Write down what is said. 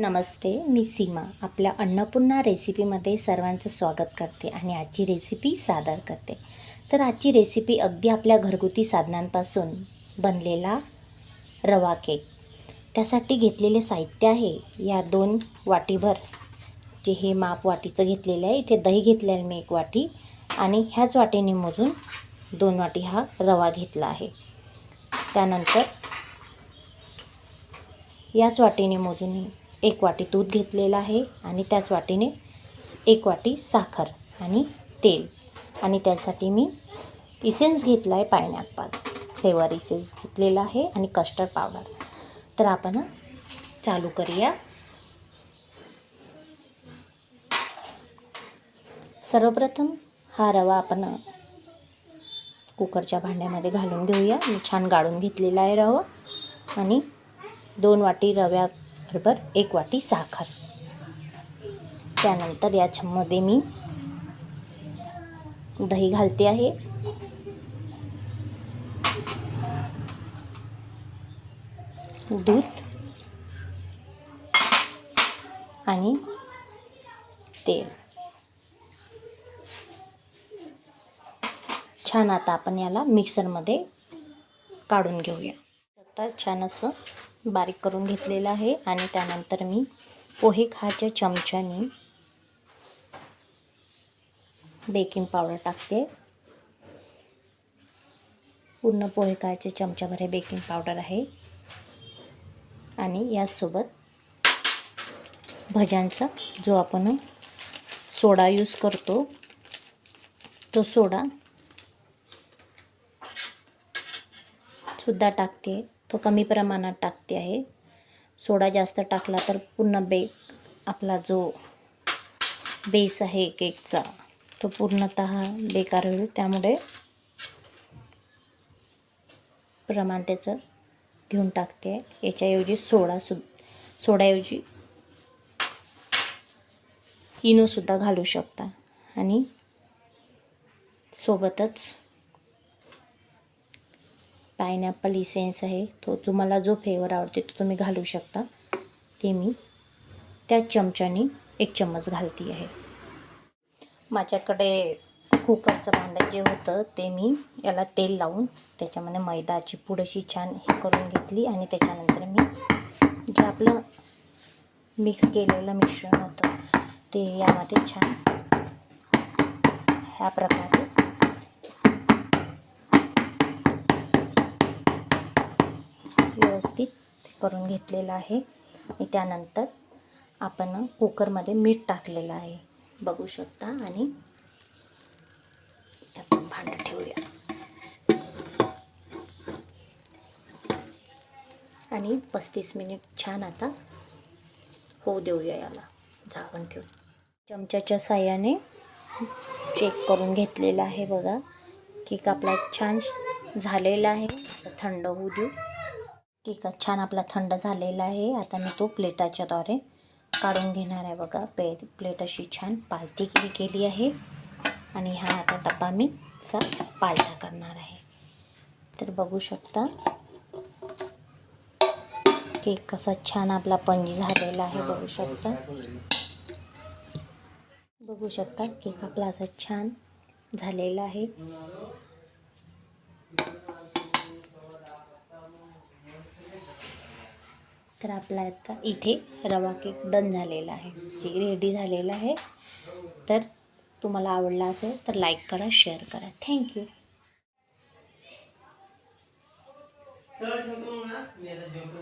नमस्ते मी सीमा. आपल्या अन्नपूर्णा रेसिपीमध्ये सर्वांचं स्वागत करते आणि आजची रेसिपी सादर करते. तर आजची रेसिपी अगदी आपल्या घरगुती साधनांपासून बनलेला रवा केक. त्यासाठी घेतलेले साहित्य आहे. या दोन वाटीभर जे हे माप वाटीचं घेतलेलं आहे इथे दही घेतलेलं आहे मी एक वाटी आणि ह्याच वाटीने मोजून दोन वाटी हा रवा घेतला आहे. त्यानंतर याच वाटीने मोजून एक वाटी दूध घेतलेलं आहे आणि त्याच वाटीने एक वाटी साखर आणि तेल. आणि त्यासाठी मी इसेन्स घेतला आहे पायनॅपल फ्लेवर इसेन्स घेतलेला आहे आणि कस्टर्ड पावडर तर आपण चालू करूया. सर्वप्रथम हा रवा आपण कुकरच्या भांड्यामध्ये घालून घेऊया. मी छान गाळून घेतलेला आहे रवा. आणि दोन वाटी रव्या बरोबर एक वाटी साखर. त्यानंतर याच्यामध्ये मी दही घालते आहे. दूध आणि तेल. छान आता आपण याला मिक्सरमध्ये काढून घेऊया. आता छान असं बारीक करून घेतलेलं आहे आणि त्यानंतर मी पोहे खाच्या चमच्याने बेकिंग पावडर टाकते. पूर्ण पोहे खायचे चमच्याभर हे बेकिंग पावडर आहे. आणि यासोबत भज्यांचा जो आपण सोडा यूज करतो तो सोडा सुद्धा टाकते. तो कमी प्रमाणात टाकते आहे. सोडा जास्त टाकला तर पूर्ण बेक आपला जो बेस आहे केकचा तो पूर्णत बेकार होईल. त्यामुळे प्रमाण त्याचं घेऊन टाकते याच्याऐवजी सोडा सु सोड्याऐवजी इनोसुद्धा घालू शकता. आणि सोबतच पायनॅपल इसेन्स आहे. तो तुम्हाला जो फ्लेवर आवडते तो तुम्ही घालू शकता. ते मी त्या चमच्याने एक चम्मच घालती आहे. माझ्याकडे कुकरचं भांडं जे होतं ते मी याला तेल लावून त्याच्यामध्ये मैदाची पुढशी छान हे करून घेतली आणि त्याच्यानंतर मी जे आपलं मिक्स केलेलं मिश्रण होतं ते यामध्ये छान ह्या प्रकारे व्यवस्थित करून घेतलेलं आहे. आणि त्यानंतर आपण कुकरमध्ये मीठ टाकलेलं आहे. बघू शकता. आणि आपण भांडं ठेवूया. आणि पस्तीस मिनिट छान आता होऊ देऊया याला. झाकण ठेवून. चमच्याच्या साह्याने चेक करून घेतलेला आहे बघा. केक आपला छान झालेला आहे. थंड होऊ देऊ. केक छान आपला थंड झालेला आहे. आता मी तो प्लेटाच्याद्वारे काढून घेणार आहे बघा. पे प्लेट अशी छान पालती केली केली आहे. आणि हा आता डबा मी सा पालटा करणार आहे. तर बघू शकता केक कसा छान आपला पंजी झालेला आहे. बघू शकता. बघू शकता केक आपला असा छान झालेला आहे. तर आपला आता इथे रवा केक डन झालेला आहे. जे रेडी झालेला आहे. तर तुम्हाला आवडला असेल तर लाईक करा शेअर करा. थँक्यू हम्म.